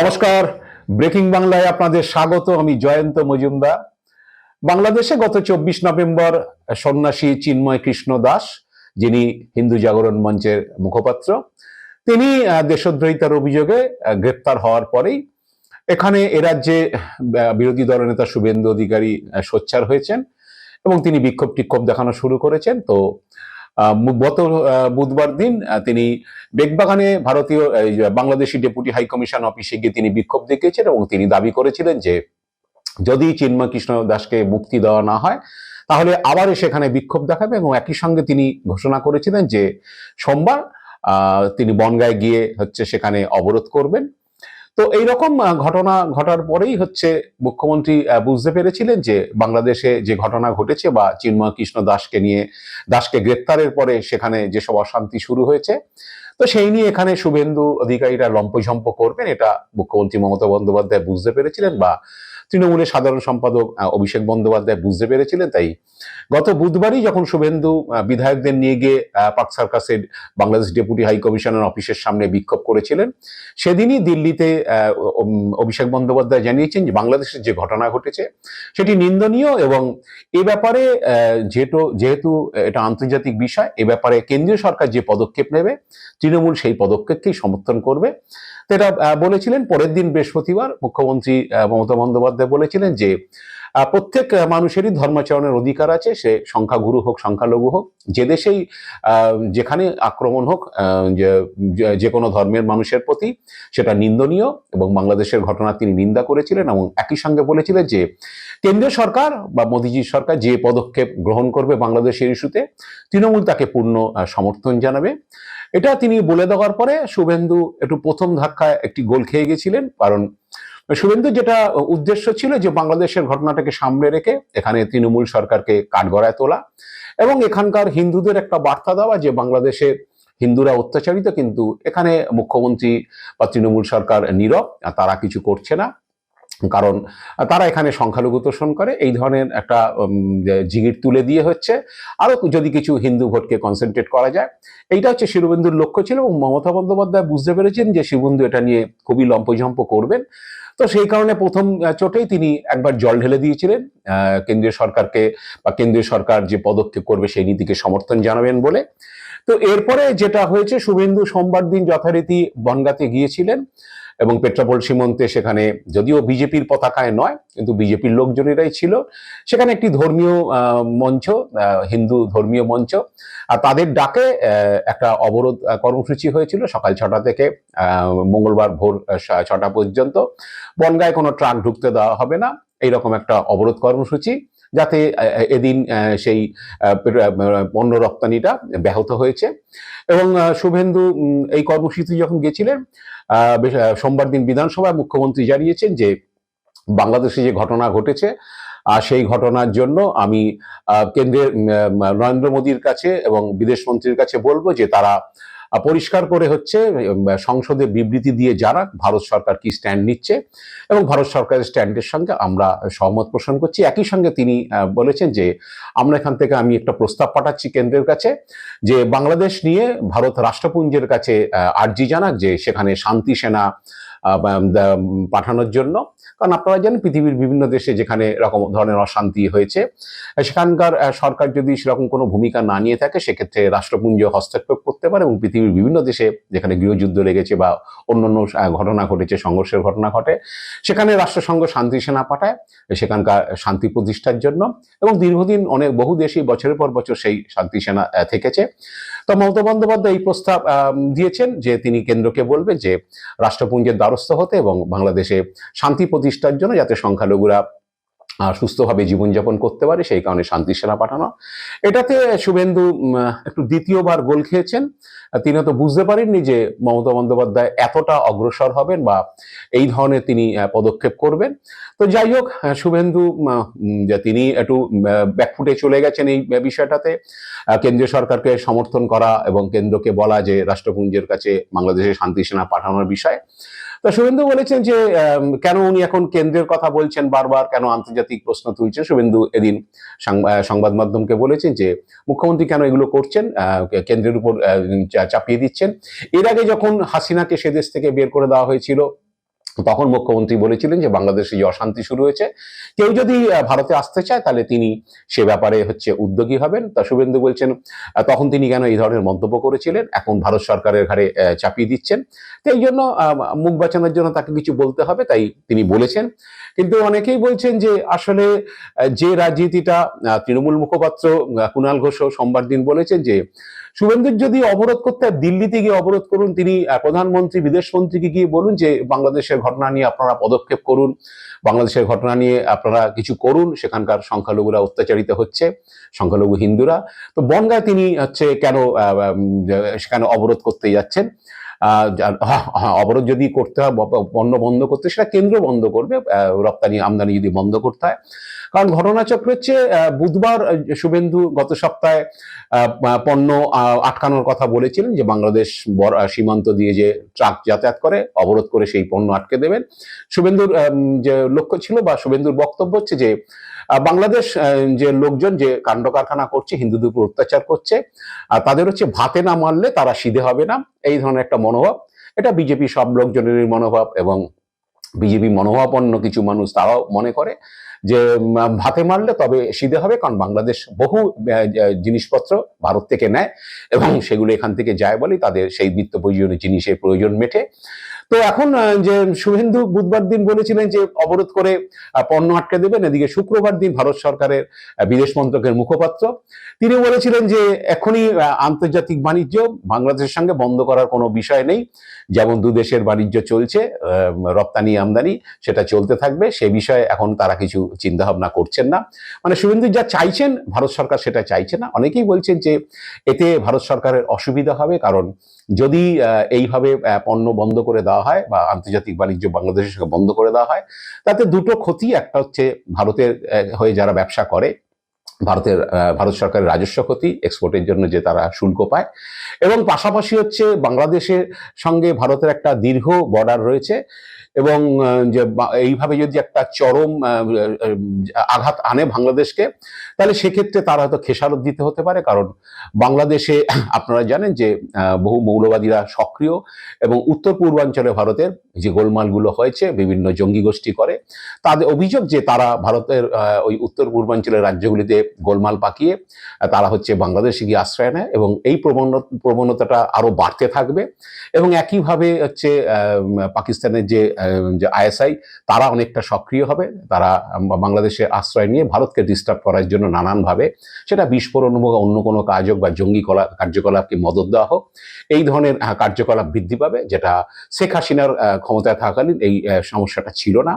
নমস্কার। ব্রেকিং বাংলায় আপনাদের স্বাগত আমি জয়ন্ত মজুমদার। বাংলাদেশে গত চব্বিশ নভেম্বর সন্ন্যাসী চিন্ময় কৃষ্ণ দাস যিনি হিন্দু জাগরণ মঞ্চের মুখপাত্র তিনি দেশদ্রোহিতার অভিযোগে গ্রেপ্তার হওয়ার পরেই এখানে এ রাজ্যে আহ, বিরোধী দলনেতা শুভেন্দু অধিকারী সোচ্চার হয়েছেন এবং তিনি বিক্ষোভ টিক্ষোভ দেখানো শুরু করেছেন। তো গত বুধবার দিন তিনি বেগবাগানে ভারতীয় বাংলাদেশি ডেপুটি হাই কমিশন অফিসে গিয়ে তিনি বিক্ষোভ দেখিয়েছেন এবং তিনি দাবি করেছিলেন যে যদি চিন্ময় কৃষ্ণ দাসকে মুক্তি দেওয়া না হয়, তাহলে আবারও সেখানে বিক্ষোভ দেখাবে এবং একই সঙ্গে তিনি ঘোষণা করেছিলেন যে সোমবার তিনি বনগায় গিয়ে হচ্ছে সেখানে অবরোধ করবেন। তো এইরকম ঘটনা ঘটার পরেই হচ্ছে মুখ্যমন্ত্রী বুঝতে পেরেছিলেন যে বাংলাদেশে যে ঘটনা ঘটেছে বা চিন্ময় কৃষ্ণ দাসকে নিয়ে, দাসকে গ্রেপ্তারের পরে সেখানে যে যেসব অশান্তি শুরু হয়েছে, তো সেই নিয়ে এখানে শুভেন্দু অধিকারীরা লম্পঝম্প করবেন, এটা মুখ্যমন্ত্রী মমতা বন্দ্যোপাধ্যায় বুঝতে পেরেছিলেন বা তৃণমূলের সাধারণ সম্পাদক অভিষেক বন্দ্যোপাধ্যায় বুঝতে পেরেছিলেন, তাই গত বুধবারই যখন শুভেন্দু বিধায়কদের নিয়ে গিয়ে পার্ক সার্কাসের বাংলাদেশ ডেপুটি হাই কমিশনার অফিসের সামনে বিক্ষোভ করেছিলেন, সেদিনই দিল্লিতে অভিষেক বন্দ্যোপাধ্যায় জানিয়েছেন যে বাংলাদেশের যে ঘটনা ঘটেছে, সেটি নিন্দনীয় এবং এ ব্যাপারে যেহেতু যেহেতু এটা আন্তর্জাতিক বিষয়, এ ব্যাপারে কেন্দ্রীয় সরকার যে পদক্ষেপ নেবে, তৃণমূল সেই পদক্ষেপকেই সমর্থন করবে। এটা বলেছিলেন। পরের দিন বৃহস্পতিবার মুখ্যমন্ত্রী মমতা বন্দ্যোপাধ্যায় বলেছিলেন যে প্রত্যেক মানুষেরই ধর্মাচরণের অধিকার আছে, সে সংখ্যাগুরু হোক, সংখ্যালঘু হোক, যে দেশেই যেখানে আক্রমণ হোক যে কোনো ধর্মের মানুষের প্রতি সেটা নিন্দনীয় এবং বাংলাদেশের ঘটনা তিনি নিন্দা করেছিলেন এবং একই সঙ্গে বলেছিলেন যে, কেন্দ্রীয় সরকার বা মোদিজির সরকার যে পদক্ষেপ গ্রহণ করবে বাংলাদেশের ইস্যুতে, তৃণমূল তাকে পূর্ণ সমর্থন জানাবে। এটা তিনি বলে দেওয়ার পরে শুভেন্দু একটু প্রথম ধাক্কায় একটি গোল খেয়ে গেছিলেন, কারণ শুভেন্দু যেটা উদ্দেশ্য ছিল যে বাংলাদেশের ঘটনাটাকে সামনে রেখে এখানে তৃণমূল সরকারকে কাঠগড়ায় তোলা এবং এখানকার হিন্দুদের একটা বার্তা দেওয়া যে বাংলাদেশে হিন্দুরা অত্যাচারিত, কিন্তু এখানে মুখ্যমন্ত্রী বা তৃণমূল সরকার নীরব, তারা কিছু করছে না। কারণ তারা এখানে সংখ্যালঘু তোষণ করে। এই ধরনের একটা জিগির তুলে দিয়ে হচ্ছে। আরও যদি কিছু হিন্দু ভোটকে কনসেন্ট্রেট করা যায়। এইটা হচ্ছে শিববন্ধুর লক্ষ্য ছিল এবং মমতা বন্দ্যোপাধ্যায় বুঝতে পেরেছেন যে শিববন্ধু এটা নিয়ে খুবই লম্পঝম্প করবেন। তো সেই কারণে প্রথম চোটেই তিনি একবার জল ঢেলে দিয়েছিলেন। কেন্দ্রীয় সরকারকে বা কেন্দ্রীয় সরকার যে পদক্ষেপ করবে সেই নীতিকে সমর্থন জানাবেন বলে। তো এরপরে যেটা হয়েছে, শুভেন্দু সোমবার দিন যথারীতি বনগাতে গিয়েছিলেন। এবং পেট্রাপোল সীমন্তে সেখানে যদিও বিজেপির পতাকায় নয়, কিন্তু বিজেপির লোকজনেরাই ছিল। সেখানে একটি ধর্মীয় মঞ্চ হিন্দু ধর্মীয় মঞ্চ, আর তাদের ডাকে একটা অবরোধ কর্মসূচি হয়েছিল সকাল ছটা থেকে মঙ্গলবার ভোর ছটা পর্যন্ত। বনগায় কোনো ট্রাক ঢুকতে দেওয়া হবে না, এইরকম একটা অবরোধ কর্মসূচি। যাতে এদিন সেই পণ্য রপ্তানিটা ব্যাহত হয়েছে। এবং শুভেন্দু এই কর্মসূচি যখন গেছিলেন সোমবার দিন বিধানসভায় মুখ্যমন্ত্রী জানিয়েছেন যে, বাংলাদেশে যে ঘটনা ঘটেছে আর সেই ঘটনার জন্য আমি কেন্দ্রের নরেন্দ্র মোদীর কাছে এবং বিদেশ মন্ত্রীর কাছে বলব যে তারা পরিষ্কার করে হচ্ছে সংসদে বিবৃতি দিয়ে যারা ভারত সরকার কি স্ট্যান্ড নিচ্ছে এবং ভারত সরকারের স্ট্যান্ডের সঙ্গে আমরা সহমত পোষণ করছি। একই সঙ্গে তিনি বলেছেন যে, আমরা এখান থেকে আমি একটা প্রস্তাব পাঠাচ্ছি কেন্দ্রের কাছে যে, বাংলাদেশ নিয়ে ভারত রাষ্ট্রপুঞ্জের কাছে আর্জি জানাক যে, সেখানে শান্তি সেনা পাঠানোর জন্য। কারণ আপনারা জানেন পৃথিবীর বিভিন্ন দেশে যেখানে এরকম ধরনের অশান্তি হয়েছে সেখানকার সরকার যদি সেরকম কোনো ভূমিকা না নিয়ে থাকে সেক্ষেত্রে রাষ্ট্রপুঞ্জ হস্তক্ষেপ করতে পারে এবং পৃথিবীর বিভিন্ন দেশে যেখানে গৃহযুদ্ধ লেগেছে বা অন্যান্য আহ, ঘটনা ঘটেছে সংঘর্ষের ঘটনা ঘটে সেখানে রাষ্ট্রসংঘ শান্তি সেনা পাঠায় সেখানকার শান্তি প্রতিষ্ঠার জন্য এবং দীর্ঘদিন অনেক বহু দেশই বছরের পর বছর সেই শান্তি সেনা থেকেছে। তো মমতা বন্দ্যোপাধ্যায় এই প্রস্তাব দিয়েছেন যে তিনি কেন্দ্রকে বলবেন যে রাষ্ট্রপুঞ্জের দ্বারস্থ হতে এবং বাংলাদেশে শান্তি প্রতিষ্ঠার জন্য যাতে সংখ্যালঘুরা সুস্থভাবে জীবনযাপন করতে পারে, সেই কারণে শান্তি সেনা পাঠানো। এটাতে শুভেন্দু একটু দ্বিতীয়বার গোল খেয়েছেন। তিনি তো বুঝতে পারেননি যে মমতা বন্দ্যোপাধ্যায় এতটা অগ্রসর হবেন বা এই ধরনের তিনি পদক্ষেপ করবেন। তো যাই হোক শুভেন্দু তিনি একটু ব্যাকফুটে চলে গেছেন এই বিষয়টাতে। কেন্দ্রীয় সরকারকে সমর্থন করা এবং কেন্দ্রকে বলা যে রাষ্ট্রপুঞ্জের কাছে বাংলাদেশে শান্তি সেনা পাঠানোর বিষয়। তো শুভেন্দু বলেছেন যে কেন উনি এখন কেন্দ্রের কথা বলছেন বারবার? কেন আন্তর্জাতিক প্রশ্ন তুলছেন? শুভেন্দু এদিন সংবাদ মাধ্যমকে বলেছেন যে, মুখ্যমন্ত্রী কেন এগুলো করছেন? কেন্দ্রের উপর চাপিয়ে দিচ্ছেন। এর আগে যখন হাসিনাকে সে দেশ থেকে বের করে দেওয়া হয়েছিল তখন মুখ্যমন্ত্রী বলেছিলেন যে বাংলাদেশে যে অশান্তি শুরু হয়েছে। কেউ যদি ভারতে আসতে চায়, তাহলে তিনি সে ব্যাপারে হচ্ছে উদ্যোগী হবেন। তা শুভেন্দু বলছেন তখন তিনি কেন এই ধরনের মন্তব্য করেছিলেন? এখন ভারত সরকারের ঘাড়ে চাপিয়ে দিচ্ছেন। তো এই জন্য মুখ বাঁচানোর জন্য তাকে কিছু বলতে হবে, তাই তিনি বলেছেন। কিন্তু অনেকেই বলছেন যে আসলে যে রাজনীতিটা তৃণমূল মুখপাত্র কুণাল ঘোষও সোমবার দিন বলেছেন যে শুভেন্দুর যদি অবরোধ করতে দিল্লিতে গিয়ে অবরোধ করুন, তিনি প্রধানমন্ত্রী, বিদেশ মন্ত্রীকে গিয়ে বলুন যে বাংলাদেশের ঘটনা নিয়ে আপনারা পদক্ষেপ করুন। বাংলাদেশের ঘটনা নিয়ে আপনারা কিছু করুন। সেখানকার সংখ্যালঘুরা অত্যাচারিত হচ্ছে, সংখ্যালঘু হিন্দুরা। তো বনগায় তিনি হচ্ছে কেন সেখানে অবরোধ করতে যাচ্ছেন? অবরোধ যদি করতে হয় পণ্য বন্ধ করতে, সেটা কেন্দ্র বন্ধ করবে রপ্তানি আমদানি যদি বন্ধ করতে হয়। কারণ ঘটনাচক্র হচ্ছে বুধবার শুভেন্দু গত সপ্তাহে পণ্য আটকানোর কথা বলেছিলেন যে বাংলাদেশ সীমান্ত দিয়ে যে ট্রাক যাতায়াত করে, অবরোধ করে সেই পণ্য আটকে দেবেন। শুভেন্দুর যে লক্ষ্য ছিল বা শুভেন্দুর বক্তব্য হচ্ছে যে বাংলাদেশ যে লোকজন যে কাণ্ড কারখানা করছে, হিন্দুদের উপর অত্যাচার করছে আর তাদের হচ্ছে ভাতে না মারলে তারা সিধে হবে না। এই ধরনের একটা মনোভাব। এটা বিজেপি সব লোকজনেরই মনোভাব এবং বিজেপি মনোভাবাপন্ন কিছু মানুষ তারাও মনে করে যে ভাতে মারলে তবে সিধে হবে, কারণ বাংলাদেশ বহু জিনিসপত্র ভারত থেকে নেয় এবং সেগুলো এখান থেকে যায় বলেই তাদের সেই নিত্য প্রয়োজনীয় জিনিসের প্রয়োজন মেটে। তো এখন যে শুভেন্দু বুধবার দিন বলেছিলেন যে অবরোধ করে পণ্য আটকে দেবেন, এদিকে শুক্রবার দিন ভারত সরকারের বিদেশ মন্ত্রকের মুখপাত্র। তিনি বলেছিলেন যে এখনই আন্তর্জাতিক বাণিজ্য বাংলাদেশের সঙ্গে বন্ধ করার কোনো বিষয় নেই। যেমন দুদেশের বাণিজ্য চলছে রপ্তানি, আমদানি, সেটা চলতে থাকবে। সে বিষয়ে এখন তারা কিছু চিন্তা ভাবনা করছেন না। মানে শুভেন্দু যা চাইছেন, ভারত সরকার সেটা চাইছে না। অনেকেই বলছেন যে এতে ভারত সরকারের অসুবিধা হবে, কারণ যদি এইভাবে পণ্য বন্ধ করে দেওয়া হয় বা আন্তর্জাতিক বাণিজ্য বাংলাদেশের সঙ্গে বন্ধ করে দেওয়া হয়, তাতে দুটো ক্ষতি, একটা হচ্ছে ভারতের হয়ে যারা ব্যবসা করে, ভারতের ভারত সরকারের রাজস্ব ক্ষতি এক্সপোর্টের জন্য যে তারা শুল্ক পায়, এবং পাশাপাশি হচ্ছে বাংলাদেশের সঙ্গে ভারতের একটা দীর্ঘ বর্ডার রয়েছে এবং যে এইভাবে যদি একটা চরম আঘাত আনে বাংলাদেশকে, তাহলে সেক্ষেত্রে তারা হয়তো খেসারত দিতে হতে পারে। কারণ বাংলাদেশে আপনারা জানেন যে বহু মৌলবাদীরা সক্রিয় এবং উত্তর পূর্বাঞ্চলে ভারতের যে গোলমালগুলো হয়েছে, বিভিন্ন জঙ্গি গোষ্ঠী করে তাদের অভিযোগ যে তারা ভারতের ওই উত্তর পূর্বাঞ্চলের রাজ্যগুলিতে গোলমাল পাকিয়ে, তারা হচ্ছে বাংলাদেশে গিয়ে আশ্রয় নেয় এবং এই প্রবণতা প্রবণতাটা আরও বাড়তে থাকবে এবং একইভাবে হচ্ছে পাকিস্তানের যে যে আইএসআই, তারা অনেকটা সক্রিয় হবে। তারা বাংলাদেশে আশ্রয় নিয়ে ভারতকে ডিস্টার্ব করার জন্য নানানভাবে সেটা বিস্ফোরণ বা অন্য কোনো কাজ হোক বা জঙ্গি কলা, কার্যকলাপকে মদত দেওয়া হোক, এই ধরনের কার্যকলাপ বৃদ্ধি পাবে, যেটা শেখ হাসিনার ক্ষমতায় থাকাকালীন এই সমস্যাটা ছিল না।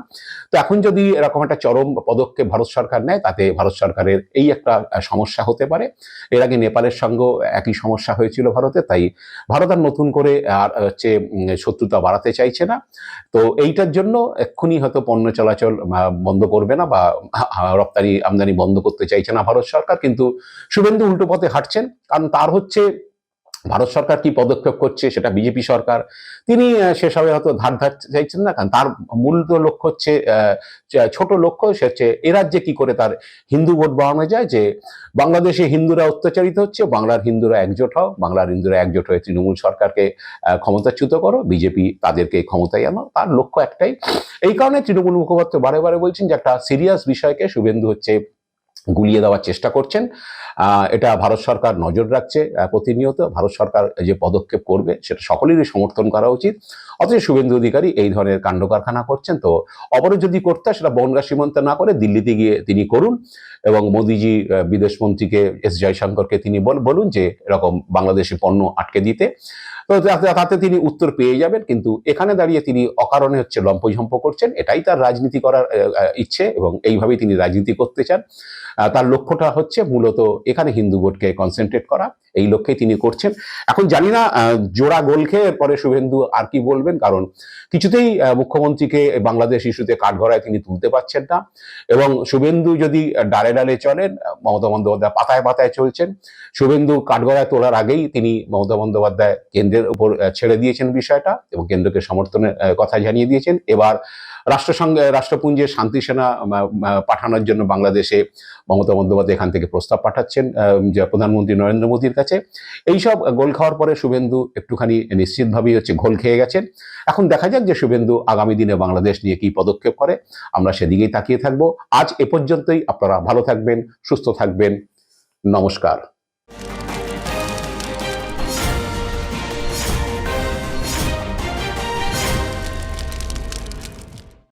তো এখন যদি এরকম একটা চরম পদক্ষেপ ভারত সরকার নেয়, তাতে ভারত সরকারের এই একটা সমস্যা হতে পারে। এর আগে নেপালের সঙ্গেও একই সমস্যা হয়েছিল ভারতে, তাই ভারত আর নতুন করে আর হচ্ছে শত্রুতা বাড়াতে চাইছে না। তো এইটার জন্য এক্ষুনি হয়তো পণ্য চলাচল বন্ধ করবে না বা রপ্তানি আমদানি বন্ধ করতে চাইছে না ভারত সরকার। কিন্তু শুভেন্দু উল্টো পথে হাঁটছেন, কারণ তার হচ্ছে ভারত সরকার কি পদক্ষেপ করছে, সেটা বিজেপি সরকার। তিনি সেসবে হয়তো ধার ধার চাইছেন না, কারণ তার মূল লক্ষ্য হচ্ছে ছোট লক্ষ্য সে হচ্ছে এ রাজ্যে কি করে তার হিন্দু ভোট বাড়ানো যায়, যে বাংলাদেশে হিন্দুরা অত্যাচারিত হচ্ছে, বাংলার হিন্দুরা একজোট হও, বাংলার হিন্দুরা একজোট হয়ে তৃণমূল সরকারকে ক্ষমতাচ্যুত করো, বিজেপি তাদেরকে ক্ষমতায় আনো। তার লক্ষ্য একটাই। এই কারণে তৃণমূল মুখপাত্র বারে বারে বলছেন যে একটা সিরিয়াস বিষয়কে শুভেন্দু হচ্ছে গুলিয়ে দেওয়ার চেষ্টা করছেন। এটা ভারত সরকার নজর রাখছে প্রতিনিয়ত। ভারত সরকার যে পদক্ষেপ করবে, সেটা সকলেরই সমর্থন করা উচিত। অথচ শুভেন্দু অধিকারী এই ধরনের কাণ্ড কারখানা করছেন। তো অবরোধ যদি করতে সেটা বনগা সীমান্তে না করে দিল্লিতে গিয়ে তিনি করুন এবং মোদিজি বিদেশমন্ত্রীকে এস জয়শঙ্করকে তিনি বল- বলুন যে এরকম বাংলাদেশি পণ্য আটকে দিতে। তো তাতে তিনি উত্তর পেয়ে যাবেন, কিন্তু এখানে দাঁড়িয়ে তিনি অকারণে হচ্ছে লম্পঝম্প করছেন। এটাই তার রাজনীতি করার ইচ্ছে এবং এইভাবেই তিনি রাজনীতি করতে চান। তার লক্ষ্যটা হচ্ছে মূলত এখানে হিন্দু ভোটকে কনসেন্ট্রেট করা। এই লক্ষ্যে তিনি করছেন। এখন জানি না জোড়া গোল খেয়ে পরে শুভেন্দু আর কি বলবেন, কারণ কিছুতেই মুখ্যমন্ত্রীকে বাংলাদেশ ইস্যুতে কাঠগড়ায় তিনি তুলতে পারছেন না। এবং শুভেন্দু যদি ডালে ডালে চলেন, মমতা বন্দ্যোপাধ্যায় পাতায় পাতায় চলছেন। শুভেন্দু কাঠগড়ায় তোলার আগেই তিনি মমতা বন্দ্যোপাধ্যায় কেন্দ্রের উপর ছেড়ে দিয়েছেন বিষয়টা এবং কেন্দ্রকে সমর্থনের কথা জানিয়ে দিয়েছেন। এবার রাষ্ট্রসংঘে রাষ্ট্রপুঞ্জে শান্তি সেনা আহ, আহ, পাঠানোর জন্য বাংলাদেশে মমতা বন্দ্যোপাধ্যায় এখান থেকে প্রস্তাব পাঠাচ্ছেন প্রধানমন্ত্রী নরেন্দ্র মোদীর কাছে। এইসব গোল খাওয়ার পরে শুভেন্দু একটুখানি নিশ্চিতভাবেই হচ্ছে ঘোল খেয়ে গেছেন। এখন দেখা যাক যে শুভেন্দু আগামী দিনে বাংলাদেশ নিয়ে কি পদক্ষেপ করে। আমরা সেদিকেই তাকিয়ে থাকব। আজ এ পর্যন্তই। আপনারা ভালো থাকবেন সুস্থ থাকবেন। নমস্কার।